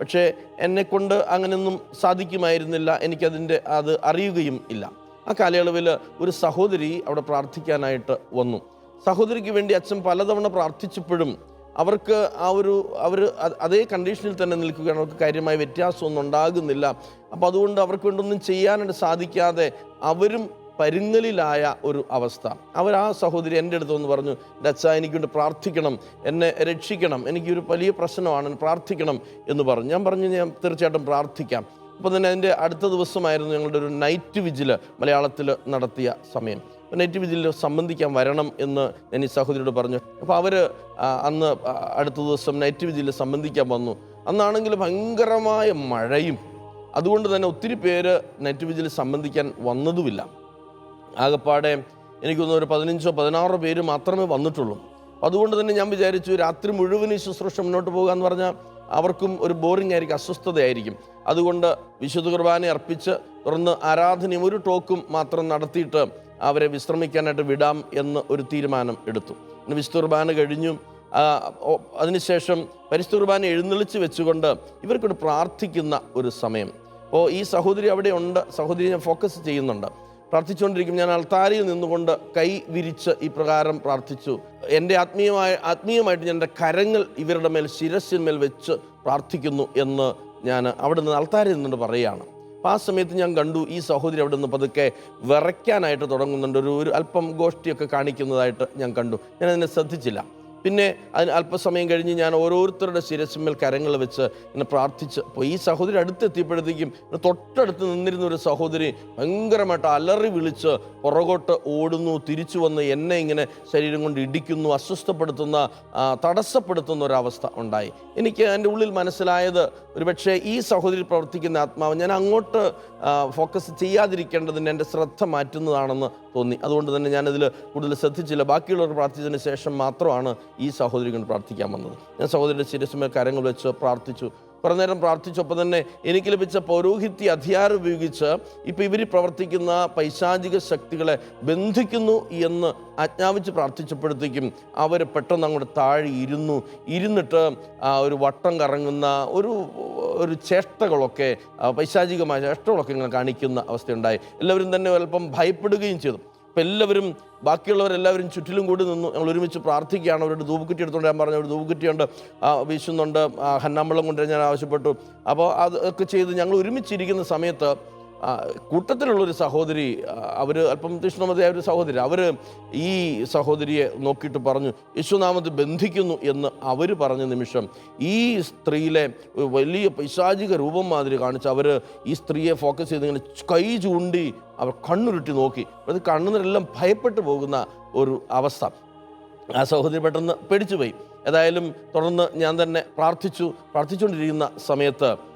പക്ഷേ എന്നെക്കൊണ്ട് അങ്ങനെയൊന്നും സാധിക്കുമായിരുന്നില്ല. എനിക്കതിന്റെ അത് അറിയുകയും ഇല്ല. ആ കാലയളവിൽ ഒരു സഹോദരി അവിടെ പ്രാർത്ഥിക്കാനായിട്ട് വന്നു. സഹോദരിക്ക് വേണ്ടി അച്ഛൻ പലതവണ പ്രാർത്ഥിച്ചപ്പോഴും അവർക്ക് ആ ഒരു അവർ അതേ കണ്ടീഷനിൽ തന്നെ നിൽക്കുകയാണ്. അവർക്ക് കാര്യമായ വ്യത്യാസമൊന്നും ഉണ്ടാകുന്നില്ല. അപ്പോൾ അതുകൊണ്ട് അവർക്ക് വേണ്ടൊന്നും ചെയ്യാനായിട്ട് സാധിക്കാതെ അവരും പരുങ്ങലിലായ ഒരു അവസ്ഥ. അവർ ആ സഹോദരി എന്റെ അടുത്ത് വന്ന് പറഞ്ഞു എന്റെ അച്ഛ എനിക്ക് വേണ്ടി പ്രാർത്ഥിക്കണം. എന്നെ രക്ഷിക്കണം. എനിക്കൊരു വലിയ പ്രശ്നമാണ്. പ്രാർത്ഥിക്കണം. എന്ന് പറഞ്ഞു. ഞാൻ പറഞ്ഞു ഞാൻ തീർച്ചയായിട്ടും പ്രാർത്ഥിക്കാം. അപ്പോൾ തന്നെ അതിന്റെ അടുത്ത ദിവസമായിരുന്നു ഞങ്ങളുടെ ഒരു നൈറ്റ് വിജിൽ മലയാളത്തിൽ നടത്തിയ സമയം. നൈറ്റ് വിജിലിൽ സംബന്ധിക്കാൻ വരണം എന്ന് ഞാൻ ഈ സഹോദരിയോട് പറഞ്ഞു. അപ്പോൾ അവർ അന്ന് അടുത്ത ദിവസം നൈറ്റ് വിജിലിൽ സംബന്ധിക്കാൻ വന്നു. അന്നാണെങ്കിൽ ഭയങ്കരമായ മഴയും. അതുകൊണ്ട് തന്നെ ഒത്തിരി പേര് നൈറ്റ് വിജിലിൽ സംബന്ധിക്കാൻ വന്നതുമില്ല. ആകപ്പാടെ എനിക്കൊന്നും ഒരു പതിനഞ്ചോ പതിനാറോ പേര് മാത്രമേ വന്നിട്ടുള്ളൂ. അതുകൊണ്ട് തന്നെ ഞാൻ വിചാരിച്ചു രാത്രി മുഴുവൻ ഈ ശുശ്രൂഷ മുന്നോട്ട് പോകുക എന്ന് പറഞ്ഞാൽ അവർക്കും ഒരു ബോറിംഗ് ആയിരിക്കും അസ്വസ്ഥതയായിരിക്കും. അതുകൊണ്ട് വിശുദ്ധ കുർബാന അർപ്പിച്ച് തുടർന്ന് ആരാധനയും ഒരു ടോക്കും മാത്രം നടത്തിയിട്ട് അവരെ വിശ്രമിക്കാനായിട്ട് വിടാം എന്ന് ഒരു തീരുമാനം എടുത്തു. വിശുദ്ധ കുർബാന കഴിഞ്ഞു. അതിനുശേഷം പരിശുദ്ധ കുർബാന എഴുന്നള്ളിച്ച് വെച്ചുകൊണ്ട് ഇവർക്കൊരു പ്രാർത്ഥിക്കുന്ന ഒരു സമയം. അപ്പോൾ ഈ സഹോദരി അവിടെ ഉണ്ട്. സഹോദരി ഞാൻ ഫോക്കസ് ചെയ്യുന്നുണ്ട്. പ്രാർത്ഥിച്ചുകൊണ്ടിരിക്കും. ഞാൻ അൾത്താരിയിൽ നിന്നുകൊണ്ട് കൈ വിരിച്ച് ഇപ്രകാരം പ്രകാരം പ്രാർത്ഥിച്ചു. എന്റെ ആത്മീയമായ ആത്മീയമായിട്ട് ഞാൻ എന്റെ കരങ്ങൾ ഇവരുടെ മേൽ ശിരസിന്മേൽ വെച്ച് പ്രാർത്ഥിക്കുന്നു എന്ന് ഞാൻ അവിടെ നിന്ന് അൾത്താരിൽ നിന്നുകൊണ്ട് പറയുകയാണ്. അപ്പോൾ ആ സമയത്ത് ഞാൻ കണ്ടു ഈ സഹോദരി അവിടെ നിന്ന് പതുക്കെ വിറയ്ക്കാനായിട്ട് തുടങ്ങുന്നുണ്ട്. ഒരു ഒരു അല്പം ഗോഷ്ഠിയൊക്കെ കാണിക്കുന്നതായിട്ട് ഞാൻ കണ്ടു. ഞാൻ അതിനെ ശ്രദ്ധിച്ചില്ല. പിന്നെ അതിന് അല്പസമയം കഴിഞ്ഞ് ഞാൻ ഓരോരുത്തരുടെ ശിരസിന്മേൽ കരങ്ങൾ വെച്ച് ഇങ്ങനെ പ്രാർത്ഥിച്ച് അപ്പോൾ ഈ സഹോദരി അടുത്തെത്തിയപ്പോഴത്തേക്കും തൊട്ടടുത്ത് നിന്നിരുന്ന ഒരു സഹോദരി ഭയങ്കരമായിട്ട് അലറി വിളിച്ച് പുറകോട്ട് ഓടുന്നു തിരിച്ചു വന്ന് എന്നെ ഇങ്ങനെ ശരീരം കൊണ്ട് ഇടിക്കുന്നു അസ്വസ്ഥപ്പെടുത്തുന്ന തടസ്സപ്പെടുത്തുന്ന ഒരവസ്ഥ ഉണ്ടായി. എനിക്ക് എന്റെ ഉള്ളിൽ മനസ്സിലായത് ഒരുപക്ഷെ ഈ സഹോദരി പ്രവർത്തിക്കുന്ന ആത്മാവ് ഞാൻ അങ്ങോട്ട് ഫോക്കസ് ചെയ്യാതിരിക്കേണ്ടതിന് എന്റെ ശ്രദ്ധ മാറ്റുന്നതാണെന്ന് തോന്നി. അതുകൊണ്ട് തന്നെ ഞാനതിൽ കൂടുതൽ ശ്രദ്ധിച്ചില്ല. ബാക്കിയുള്ളവർ പ്രാർത്ഥിച്ചതിന് ശേഷം മാത്രമാണ് ഈ സഹോദരി കൊണ്ട് പ്രാർത്ഥിക്കാൻ വന്നത്. ഞാൻ സഹോദരിയുടെ ശിരസ്മേൽ കരങ്ങൾ വെച്ച് പ്രാർത്ഥിച്ചു. കുറേ നേരം പ്രാർത്ഥിച്ചപ്പോൾ തന്നെ എനിക്ക് ലഭിച്ച പൗരോഹിത്യ അധികാരം ഉപയോഗിച്ച് ഇപ്പോൾ ഇവർ പ്രവർത്തിക്കുന്ന പൈശാചിക ശക്തികളെ ബന്ധിക്കുന്നു എന്ന് ആജ്ഞാപിച്ച് പ്രാർത്ഥിച്ചപ്പോഴത്തേക്കും അവർ പെട്ടെന്ന് അങ്ങോട്ട് താഴെ ഇരുന്നു. ഇരുന്നിട്ട് ഒരു വട്ടം കറങ്ങുന്ന ഒരു ഒരു ചേഷ്ടകളൊക്കെ പൈശാചികമായ ചേഷ്ടകളൊക്കെ ഇങ്ങനെ കാണിക്കുന്ന അവസ്ഥയുണ്ടായി. എല്ലാവരും തന്നെ അല്പം ഭയപ്പെടുകയും ചെയ്തു. അപ്പം എല്ലാവരും ബാക്കിയുള്ളവരെല്ലാവരും ചുറ്റിലും കൂടി നിന്നു ഞങ്ങൾ ഒരുമിച്ച് പ്രാർത്ഥിക്കുകയാണ്. അവരുടെ ധൂപക്കുറ്റി എടുത്തുകൊണ്ട് ഞാൻ പറഞ്ഞു ഒരു ധൂപക്കുറ്റിയുണ്ട് വീശുന്നുണ്ട്. ഹന്നാമ്പളം കൊണ്ടുവരാൻ ഞാൻ ആവശ്യപ്പെട്ടു. അപ്പോൾ അതൊക്കെ ചെയ്ത് ഞങ്ങൾ ഒരുമിച്ചിരിക്കുന്ന സമയത്ത് കൂട്ടത്തിലുള്ളൊരു സഹോദരി അവർ അല്പം തീഷ്ണമതിയായ ഒരു സഹോദരി അവർ ഈ സഹോദരിയെ നോക്കിയിട്ട് പറഞ്ഞു യേശുനാമത്തിൽ ബന്ധിക്കുന്നു എന്ന് അവർ പറഞ്ഞ നിമിഷം ഈ സ്ത്രീയിലെ വലിയ പൈശാചിക രൂപം മാതിരി കാണിച്ച് അവർ ഈ സ്ത്രീയെ ഫോക്കസ് ചെയ്ത് ഇങ്ങനെ കൈ ചൂണ്ടി അവർ കണ്ണുരുട്ടി നോക്കി. അത് കണ്ണുനിരെല്ലാം ഭയപ്പെട്ടു പോകുന്ന ഒരു അവസ്ഥ. ആ സഹോദരി പെട്ടെന്ന് പേടിച്ചു പോയി ഏതായാലും തുടർന്ന് ഞാൻ തന്നെ പ്രാർത്ഥിച്ചു. പ്രാർത്ഥിച്ചുകൊണ്ടിരിക്കുന്ന സമയത്ത്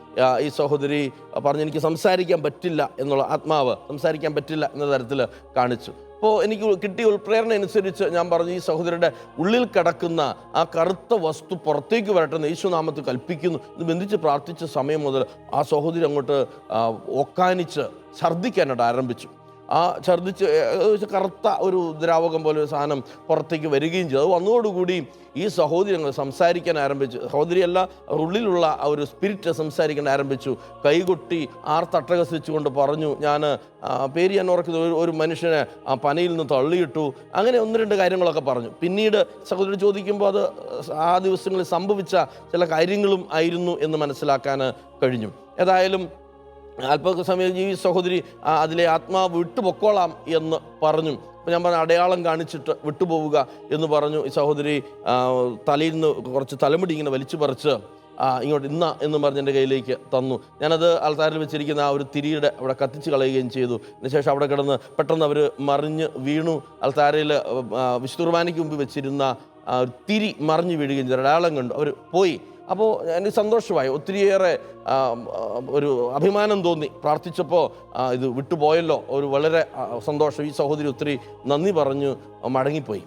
ഈ സഹോദരി പറഞ്ഞു എനിക്ക് സംസാരിക്കാൻ പറ്റില്ല എന്നുള്ള ആത്മാവ് സംസാരിക്കാൻ പറ്റില്ല എന്ന തരത്തിൽ കാണിച്ചു. അപ്പോൾ എനിക്ക് കിട്ടിയ ഉൾപ്രേരണ അനുസരിച്ച് ഞാൻ പറഞ്ഞു ഈ സഹോദരിയുടെ ഉള്ളിൽ കിടക്കുന്ന ആ കറുത്ത വസ്തു പുറത്തേക്ക് വരട്ടെ എന്ന് യേശുനാമത്തിൽ കൽപ്പിക്കുന്നു. ഇത് ബന്ധിച്ച് പ്രാർത്ഥിച്ച സമയം മുതൽ ആ സഹോദരി അങ്ങോട്ട് ഒക്കാനിച്ച് ഛർദ്ദിക്കാനായിട്ട് ആരംഭിച്ചു. ആ ഛർദ്ദിച്ച് ഏകദേശം കറുത്ത ഒരു ദ്രാവകം പോലെ ഒരു സാധനം പുറത്തേക്ക് വരികയും ചെയ്തു. അത് വന്നതോടുകൂടി ഈ സഹോദരി അങ്ങ് സംസാരിക്കാൻ ആരംഭിച്ചു. സഹോദരിയല്ല ഉള്ളിലുള്ള ആ ഒരു സ്പിരിറ്റ് സംസാരിക്കാൻ ആരംഭിച്ചു. കൈകൊട്ടി ആർത്തട്ടഹസിച്ചുകൊണ്ട് പറഞ്ഞു ഞാൻ പേര് ഞാൻ ഓർക്കുന്നത് ഒരു മനുഷ്യനെ ആ പനയിൽ നിന്ന് തള്ളിയിട്ടു. അങ്ങനെ ഒന്ന് രണ്ട് കാര്യങ്ങളൊക്കെ പറഞ്ഞു. പിന്നീട് സഹോദരി ചോദിക്കുമ്പോൾ അത് ആ ദിവസങ്ങളിൽ സംഭവിച്ച ചില കാര്യങ്ങളും ആയിരുന്നു എന്ന് മനസ്സിലാക്കാൻ കഴിഞ്ഞു. ഏതായാലും അല്പസമയം ജീവി സഹോദരി അതിലെ ആത്മാവ് വിട്ടുപൊക്കോളാം എന്ന് പറഞ്ഞു. അപ്പം ഞാൻ പറഞ്ഞു അടയാളം കാണിച്ചിട്ട് വിട്ടുപോവുക എന്ന് പറഞ്ഞു. ഈ സഹോദരി തലയിൽ നിന്ന് കുറച്ച് തലമുടി ഇങ്ങനെ വലിച്ചു പറിച്ച് ഇങ്ങോട്ട് ഇന്ന എന്ന് പറഞ്ഞ് എന്റെ കയ്യിലേക്ക് തന്നു. ഞാനത് ആൾത്താരിൽ വെച്ചിരിക്കുന്ന ആ ഒരു തിരിയുടെ അവിടെ കത്തിച്ച് കളയുകയും ചെയ്തു. അതിനുശേഷം അവിടെ കിടന്ന് പെട്ടെന്ന് അവർ മറിഞ്ഞ് വീണു. ആൾത്താരയിൽ വിശുദ്ധുർബാനയ്ക്ക് മുമ്പ് വെച്ചിരുന്ന തിരി മറിഞ്ഞു വീഴുകയും ചെയ്തു. അടയാളം കണ്ടു. അവർ പോയി. അപ്പോൾ എനിക്ക് സന്തോഷമായി. ഒത്തിരിയേറെ ഒരു അഭിമാനം തോന്നി. പ്രാർത്ഥിച്ചപ്പോൾ ഇത് വിട്ടുപോയല്ലോ. ഒരു വളരെ സന്തോഷം. ഈ സഹോദരി ഒത്തിരി നന്ദി പറഞ്ഞു മടങ്ങിപ്പോയി.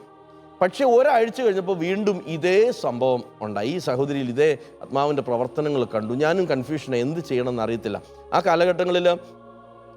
പക്ഷേ ഒരാഴ്ച കഴിഞ്ഞപ്പോൾ വീണ്ടും ഇതേ സംഭവം ഉണ്ടായി. ഈ സഹോദരിയിൽ ഇതേ ആത്മാവിന്റെ പ്രവർത്തനങ്ങൾ കണ്ടു. ഞാനും കൺഫ്യൂഷൻ എന്ത് ചെയ്യണമെന്ന് അറിയത്തില്ല. ആ കാലഘട്ടങ്ങളിൽ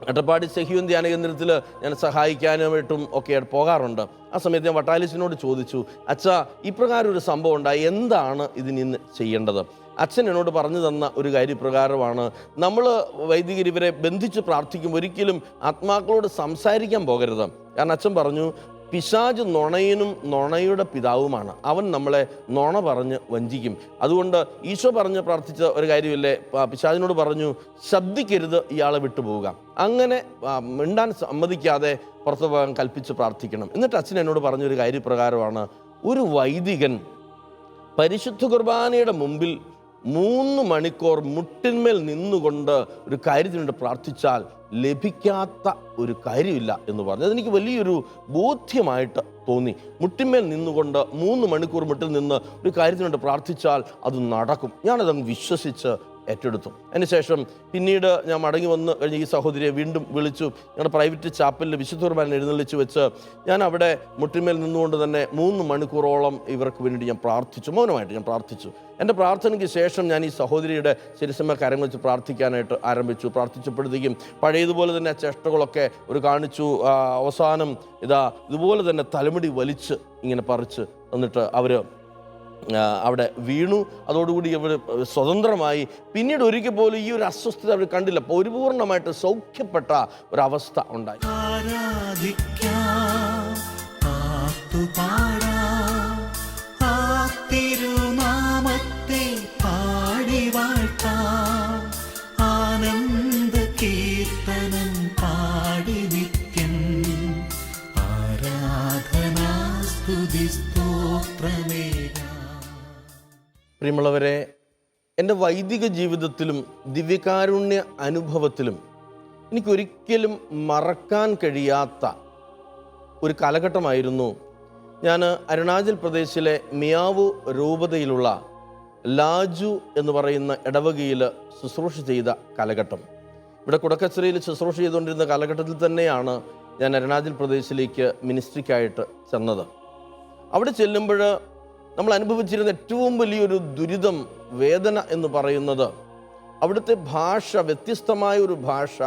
അട്ടപ്പാടി സെഹ്യൂൻ ധ്യാന കേന്ദ്രത്തിൽ ഞാൻ സഹായിക്കാനായിട്ടും ഒക്കെ പോകാറുണ്ട്. ആ സമയത്ത് ഞാൻ വട്ടാലിസിനോട് ചോദിച്ചു അച്ഛ ഇപ്രകാരം ഒരു സംഭവം ഉണ്ടായി എന്താണ് ഇതിന് ഇന്ന് ചെയ്യേണ്ടത്? അച്ഛൻ എന്നോട് പറഞ്ഞു തന്ന ഒരു കാര്യപ്രകാരമാണ് നമ്മൾ വൈദികർ ഇവരെ ബന്ധിച്ച് പ്രാർത്ഥിക്കും ഒരിക്കലും ആത്മാക്കളോട് സംസാരിക്കാൻ പോകരുത്. കാരണം അച്ഛൻ പറഞ്ഞു പിശാജ് നുണയനും നുണയുടെ പിതാവുമാണ്. അവൻ നമ്മളെ നുണ പറഞ്ഞ് വഞ്ചിക്കും. അതുകൊണ്ട് ഈശോ പറഞ്ഞ് പ്രാർത്ഥിച്ച ഒരു കാര്യമില്ലേ? പിശാജിനോട് പറഞ്ഞു ശബ്ദിക്കരുത് ഇയാളെ വിട്ടുപോവുക. അങ്ങനെ മിണ്ടാൻ സമ്മതിക്കാതെ പുറത്തു പോകാൻ കൽപ്പിച്ച് പ്രാർത്ഥിക്കണം. എന്നിട്ട് അച്ഛൻ എന്നോട് പറഞ്ഞൊരു കാര്യപ്രകാരമാണ് ഒരു വൈദികൻ പരിശുദ്ധ കുർബാനയുടെ മുമ്പിൽ മൂന്ന് മണിക്കൂർ മുട്ടിന്മേൽ നിന്നുകൊണ്ട് ഒരു കാര്യത്തിനുണ്ട് പ്രാർത്ഥിച്ചാൽ ലഭിക്കാത്ത ഒരു കാര്യമില്ല എന്ന് പറഞ്ഞു. അതെനിക്ക് വലിയൊരു ബോധ്യമായിട്ട് തോന്നി. മുട്ടിന്മേൽ നിന്നുകൊണ്ട് മൂന്ന് മണിക്കൂർ മുട്ടിൽ നിന്ന് ഒരു കാര്യത്തിനുണ്ട് പ്രാർത്ഥിച്ചാൽ അത് നടക്കും. ഞാനതങ്ങ് വിശ്വസിച്ച് ഏറ്റെടുത്തു. അതിനുശേഷം പിന്നീട് ഞാൻ മടങ്ങി വന്ന് കഴിഞ്ഞ് ഈ സഹോദരിയെ വീണ്ടും വിളിച്ചു. ഞങ്ങളുടെ പ്രൈവറ്റ് ചാപ്പലിൽ വിശുദ്ധ കുർബാന എഴുന്നള്ളിച്ച് വെച്ച് ഞാൻ അവിടെ മുട്ടിമേൽ നിന്നുകൊണ്ട് തന്നെ മൂന്ന് മണിക്കൂറോളം ഇവർക്ക് വേണ്ടി ഞാൻ പ്രാർത്ഥിച്ചു. മൗനമായിട്ട് ഞാൻ പ്രാർത്ഥിച്ചു. എന്റെ പ്രാർത്ഥനയ്ക്ക് ശേഷം ഞാൻ ഈ സഹോദരിയുടെ ശിരസമ്മ കരം വെച്ച് പ്രാർത്ഥിക്കാനായിട്ട് ആരംഭിച്ചു. പ്രാർത്ഥിച്ചപ്പോഴത്തേക്കും പഴയതുപോലെ തന്നെ ചേഷ്ടകളൊക്കെ ഒരു കാണിച്ചു. അവസാനം ഇതാ ഇതുപോലെ തന്നെ തലമുടി വലിച്ച് ഇങ്ങനെ പറിച്ച് എന്നിട്ട് അവർ അവിടെ വീണു. അതോടുകൂടി അവർ സ്വതന്ത്രമായി. പിന്നീട് ഒരിക്കൽ പോലും ഈ ഒരു അസ്വസ്ഥത അവർ കണ്ടില്ല. പരിപൂർണമായിട്ട് സൗഖ്യപ്പെട്ട ഒരവസ്ഥ ഉണ്ടായി. ആരാധിക്കാം പ്രിയമുള്ളവരെ എന്റെ വൈദിക ജീവിതത്തിലും ദിവ്യകാരുണ്യ അനുഭവത്തിലും എനിക്കൊരിക്കലും മറക്കാൻ കഴിയാത്ത ഒരു കാലഘട്ടമായിരുന്നു ഞാൻ അരുണാചൽ പ്രദേശിലെ മിയാവു രൂപതയിലുള്ള ലാജു എന്ന് പറയുന്ന ഇടവകയിൽ ശുശ്രൂഷ ചെയ്ത കാലഘട്ടം. ഇവിടെ കുടക്കച്ചറയിൽ ശുശ്രൂഷ ചെയ്തുകൊണ്ടിരുന്ന കാലഘട്ടത്തിൽ തന്നെയാണ് ഞാൻ അരുണാചൽ പ്രദേശിലേക്ക് മിനിസ്ട്രിക്കായിട്ട് ചെന്നത്. അവിടെ ചെല്ലുമ്പോൾ നമ്മൾ അനുഭവിച്ചിരുന്ന ഏറ്റവും വലിയൊരു ദുരിതം വേദന എന്ന് പറയുന്നത് അവിടുത്തെ ഭാഷ വ്യത്യസ്തമായ ഒരു ഭാഷ.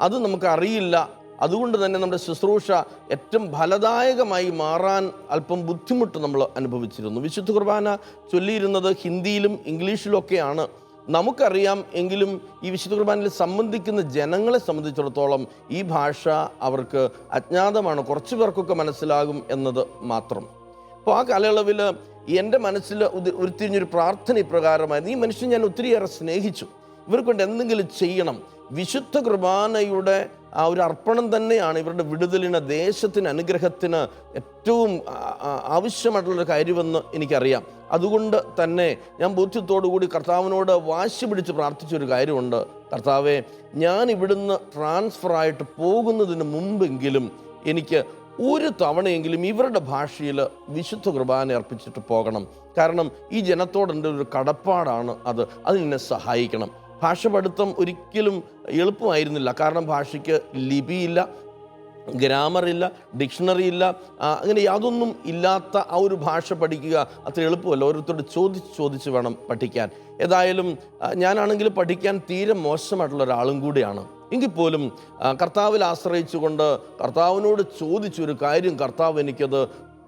അത് നമുക്ക് അറിയില്ല. അതുകൊണ്ട് തന്നെ നമ്മുടെ ശുശ്രൂഷ ഏറ്റവും ഫലദായകമായി മാറാൻ അല്പം ബുദ്ധിമുട്ട് നമ്മൾ അനുഭവിച്ചിരുന്നു. വിശുദ്ധ കുർബാന ചൊല്ലിയിരുന്നത് ഹിന്ദിയിലും ഇംഗ്ലീഷിലൊക്കെയാണ് നമുക്കറിയാം എങ്കിലും ഈ വിശുദ്ധ കുർബാനയിൽ സംബന്ധിക്കുന്ന ജനങ്ങളെ സംബന്ധിച്ചിടത്തോളം ഈ ഭാഷ അവർക്ക് അജ്ഞാതമാണ്. കുറച്ച് പേർക്കൊക്കെ മനസ്സിലാകും എന്നത് മാത്രം. അപ്പോൾ ആ കാലയളവിൽ എന്റെ മനസ്സിൽ ഉരുത്തിരിഞ്ഞൊരു പ്രാർത്ഥന ഇപ്രകാരമായിരുന്നു ഈ മനുഷ്യൻ ഞാൻ ഒത്തിരിയേറെ സ്നേഹിച്ചു. ഇവർക്കൊണ്ട് എന്തെങ്കിലും ചെയ്യണം. വിശുദ്ധ കുർബാനയുടെ ആ ഒരു അർപ്പണം തന്നെയാണ് ഇവരുടെ വിടുതലിന് ദേശത്തിന് അനുഗ്രഹത്തിന് ഏറ്റവും ആവശ്യമായിട്ടുള്ളൊരു കാര്യമെന്ന് എനിക്കറിയാം. അതുകൊണ്ട് തന്നെ ഞാൻ ബോധ്യത്തോടു കൂടി കർത്താവിനോട് വാശി പിടിച്ച് പ്രാർത്ഥിച്ചൊരു കാര്യമുണ്ട്. കർത്താവെ ഞാൻ ഇവിടുന്ന് ട്രാൻസ്ഫർ ആയിട്ട് പോകുന്നതിന് മുമ്പെങ്കിലും എനിക്ക് ഒരു തവണയെങ്കിലും ഇവരുടെ ഭാഷയിൽ വിശുദ്ധ കുർബാന അർപ്പിച്ചിട്ട് പോകണം. കാരണം ഈ ജനത്തോടെ ഒരു കടപ്പാടാണ് അത്. അതിനെ സഹായിക്കണം. ഭാഷ പഠിത്തം ഒരിക്കലും എളുപ്പമായിരുന്നില്ല. കാരണം ഭാഷയ്ക്ക് ലിപിയില്ല ഗ്രാമർ ഇല്ല ഡിക്ഷണറി ഇല്ല അങ്ങനെ യാതൊന്നും ഇല്ലാത്ത ആ ഒരു ഭാഷ പഠിക്കുക അത്ര എളുപ്പമല്ല. ഓരോരുത്തരോട് ചോദിച്ച് ചോദിച്ച് വേണം പഠിക്കാൻ. ഏതായാലും ഞാനാണെങ്കിൽ പഠിക്കാൻ തീരെ മോശമായിട്ടുള്ള ഒരാളും കൂടിയാണ്. എങ്കിൽ പോലും കർത്താവിൽ ആശ്രയിച്ചുകൊണ്ട് കർത്താവിനോട് ചോദിച്ചൊരു കാര്യം കർത്താവ് എനിക്കത്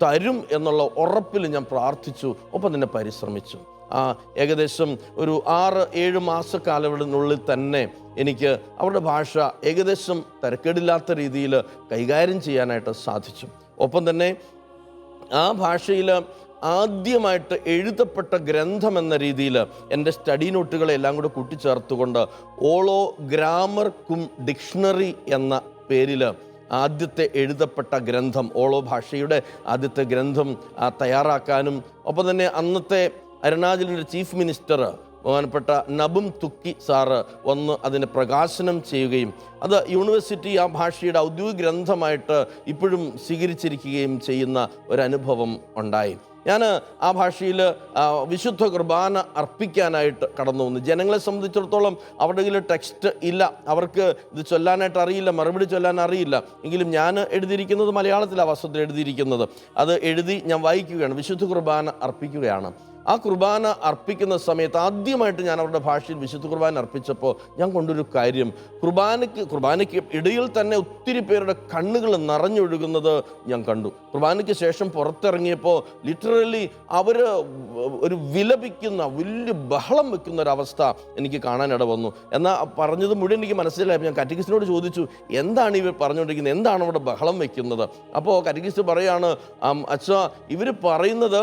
തരും എന്നുള്ള ഉറപ്പിൽ ഞാൻ പ്രാർത്ഥിച്ചു. ഒപ്പം തന്നെ പരിശ്രമിച്ചു. ആ ഏകദേശം ഒരു ആറ് ഏഴ് മാസക്കാലത്തിനുള്ളിൽ തന്നെ എനിക്ക് അവരുടെ ഭാഷ ഏകദേശം തരക്കേടില്ലാത്ത രീതിയിൽ കൈകാര്യം ചെയ്യാനായിട്ട് സാധിച്ചു. ഒപ്പം തന്നെ ആ ഭാഷയിൽ ആദ്യമായിട്ട് എഴുതപ്പെട്ട ഗ്രന്ഥം എന്ന രീതിയിൽ എന്റെ സ്റ്റഡി നോട്ടുകളെ എല്ലാം കൂടെ കൂട്ടിച്ചേർത്തുകൊണ്ട് ഓളോ ഗ്രാമർ കും ഡിക്ഷണറി എന്ന പേരിൽ ആദ്യത്തെ എഴുതപ്പെട്ട ഗ്രന്ഥം ഓളോ ഭാഷയുടെ ആദ്യത്തെ ഗ്രന്ഥം തയ്യാറാക്കാനും ഒപ്പം തന്നെ അന്നത്തെ അരുണാചലിന്റെ ചീഫ് മിനിസ്റ്റർ ബഹുമാനപ്പെട്ട നബും തുക്കി സാറ് ഒന്ന് അതിനെ പ്രകാശനം ചെയ്യുകയും അത് യൂണിവേഴ്സിറ്റി ആ ഭാഷയുടെ ഔദ്യോഗിക ഗ്രന്ഥമായിട്ട് ഇപ്പോഴും സ്വീകരിച്ചിരിക്കുകയും ചെയ്യുന്ന ഒരനുഭവം ഉണ്ടായി. ഞാൻ ആ ഭാഷയിൽ വിശുദ്ധ കുർബാന അർപ്പിക്കാനായിട്ട് കടന്നു വന്നു. ജനങ്ങളെ സംബന്ധിച്ചിടത്തോളം അവരുടെ ടെക്സ്റ്റ് ഇല്ല. അവർക്ക് ഇത് ചൊല്ലാനായിട്ട് അറിയില്ല മറുപടി ചൊല്ലാൻ അറിയില്ല. എങ്കിലും ഞാൻ എഴുതിയിരിക്കുന്നത് മലയാളത്തിലാണ് വസ്തുത എഴുതിയിരിക്കുന്നത്. അത് എഴുതി ഞാൻ വായിക്കുകയാണ് വിശുദ്ധ കുർബാന അർപ്പിക്കുകയാണ്. ആ കുർബാന അർപ്പിക്കുന്ന സമയത്ത് ആദ്യമായിട്ട് ഞാൻ അവരുടെ ഭാഷയിൽ വിശുദ്ധ കുർബാന അർപ്പിച്ചപ്പോൾ ഞാൻ കൊണ്ടൊരു കാര്യം. കുർബാനയ്ക്ക് കുർബാനയ്ക്ക് ഇടയിൽ തന്നെ ഒത്തിരി പേരുടെ കണ്ണുകൾ നിറഞ്ഞൊഴുകുന്നത് ഞാൻ കണ്ടു. കുർബാനയ്ക്ക് ശേഷം പുറത്തിറങ്ങിയപ്പോൾ ലിറ്ററലി അവർ ഒരു വിലപിക്കുന്ന വലിയ ബഹളം വെക്കുന്ന ഒരു അവസ്ഥ എനിക്ക് കാണാനിട വന്നു. എന്നാൽ പറഞ്ഞത് മുഴുവൻ എനിക്ക് മനസ്സിലായപ്പോൾ ഞാൻ കറ്റഗിസ്റ്റിനോട് ചോദിച്ചു എന്താണ് ഇവർ പറഞ്ഞുകൊണ്ടിരിക്കുന്നത്? എന്താണ് അവിടെ ബഹളം വെക്കുന്നത്? അപ്പോൾ കറ്റഗിസ്റ്റ് പറയാണ് അച്ഛ ഇവർ പറയുന്നത്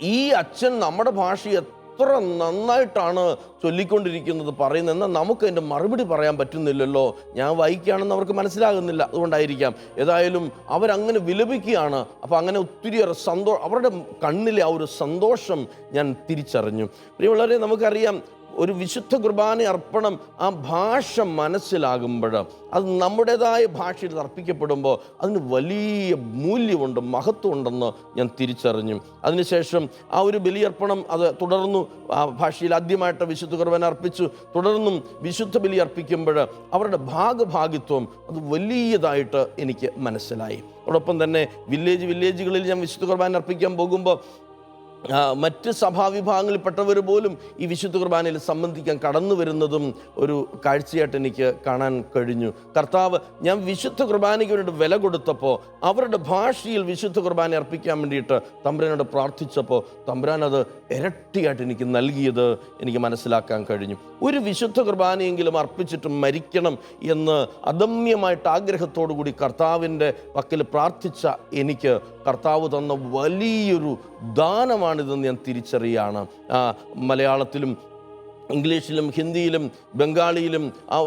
ഈ അച്ഛൻ നമ്മുടെ ഭാഷ എത്ര നന്നായിട്ടാണ് ചൊല്ലിക്കൊണ്ടിരിക്കുന്നത് പറയുന്നത് എന്നാൽ നമുക്ക് അതിന്റെ മറുപടി പറയാൻ പറ്റുന്നില്ലല്ലോ. ഞാൻ വായിക്കുകയാണെന്ന് അവർക്ക് മനസ്സിലാകുന്നില്ല. അതുകൊണ്ടായിരിക്കാം. ഏതായാലും അവരങ്ങനെ വിലപിക്കുകയാണ്. അപ്പോൾ അങ്ങനെ ഒത്തിരിയേറെ സന്തോഷം അവരുടെ കണ്ണിലെ ആ ഒരു സന്തോഷം ഞാൻ തിരിച്ചറിഞ്ഞു. പിന്നെ വളരെ നമുക്കറിയാം ഒരു വിശുദ്ധ കുർബാന അർപ്പണം ആ ഭാഷ മനസ്സിലാകുമ്പോൾ അത് നമ്മുടേതായ ഭാഷയിൽ അർപ്പിക്കപ്പെടുമ്പോൾ അതിന് വലിയ മൂല്യമുണ്ട് മഹത്വമുണ്ടെന്ന് ഞാൻ തിരിച്ചറിഞ്ഞു. അതിനുശേഷം ആ ഒരു ബലിയർപ്പണം അത് തുടർന്നു. ആ ഭാഷയിൽ ആദ്യമായിട്ട് വിശുദ്ധ കുർബാന അർപ്പിച്ചു. തുടർന്നും വിശുദ്ധ ബലി അർപ്പിക്കുമ്പോൾ അവരുടെ ഭാഗഭാഗിത്വം അത് വലിയതായിട്ട് എനിക്ക് മനസ്സിലായി. അതോടൊപ്പം തന്നെ വില്ലേജ് വില്ലേജുകളിൽ ഞാൻ വിശുദ്ധ കുർബാന അർപ്പിക്കാൻ പോകുമ്പോൾ മറ്റ് സഭാവിഭാഗങ്ങളിൽപ്പെട്ടവർ പോലും ഈ വിശുദ്ധ കുർബാനയിൽ സംബന്ധിക്കാൻ കടന്നു വരുന്നതും ഒരു കാഴ്ചയായിട്ട് എനിക്ക് കാണാൻ കഴിഞ്ഞു. കർത്താവ് ഞാൻ വിശുദ്ധ കുർബാനയ്ക്ക് വേണ്ടി വില കൊടുത്തപ്പോൾ അവരുടെ ഭാഷയിൽ വിശുദ്ധ കുർബാന അർപ്പിക്കാൻ വേണ്ടിയിട്ട് തമ്പുരാനോട് പ്രാർത്ഥിച്ചപ്പോൾ തമ്പുരാൻ അത് ഇരട്ടിയായിട്ട് എനിക്ക് നൽകിയത് എനിക്ക് മനസ്സിലാക്കാൻ കഴിഞ്ഞു. ഒരു വിശുദ്ധ കുർബാനയെങ്കിലും അർപ്പിച്ചിട്ട് മരിക്കണം എന്ന് അദമ്യമായിട്ട് ആഗ്രഹത്തോടു കൂടി കർത്താവിന്റെ പക്കൽ പ്രാർത്ഥിച്ച എനിക്ക് കർത്താവ് തന്ന വലിയൊരു ദാനമാണിതെന്ന് ഞാൻ തിരിച്ചറിയാണ്. മലയാളത്തിലും ഇംഗ്ലീഷിലും ഹിന്ദിയിലും ബംഗാളിയിലും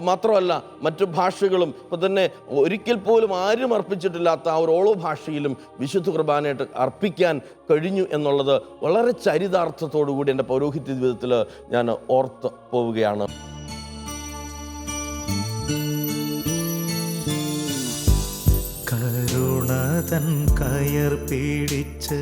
മാത്രമല്ല മറ്റു ഭാഷകളും ഇപ്പം തന്നെ ഒരിക്കൽ പോലും ആരും അർപ്പിച്ചിട്ടില്ലാത്ത ആ ഓളോ ഭാഷയിലും വിശുദ്ധ കുർബാനയായിട്ട് അർപ്പിക്കാൻ കഴിഞ്ഞു എന്നുള്ളത് വളരെ ചരിതാർത്ഥത്തോടു കൂടി എന്റെ പൗരോഹിത്യ ജീവിതത്തിൽ ഞാൻ ഓർത്ത് പോവുകയാണ്. കരുണതൻ കയർ പിടിച്ച്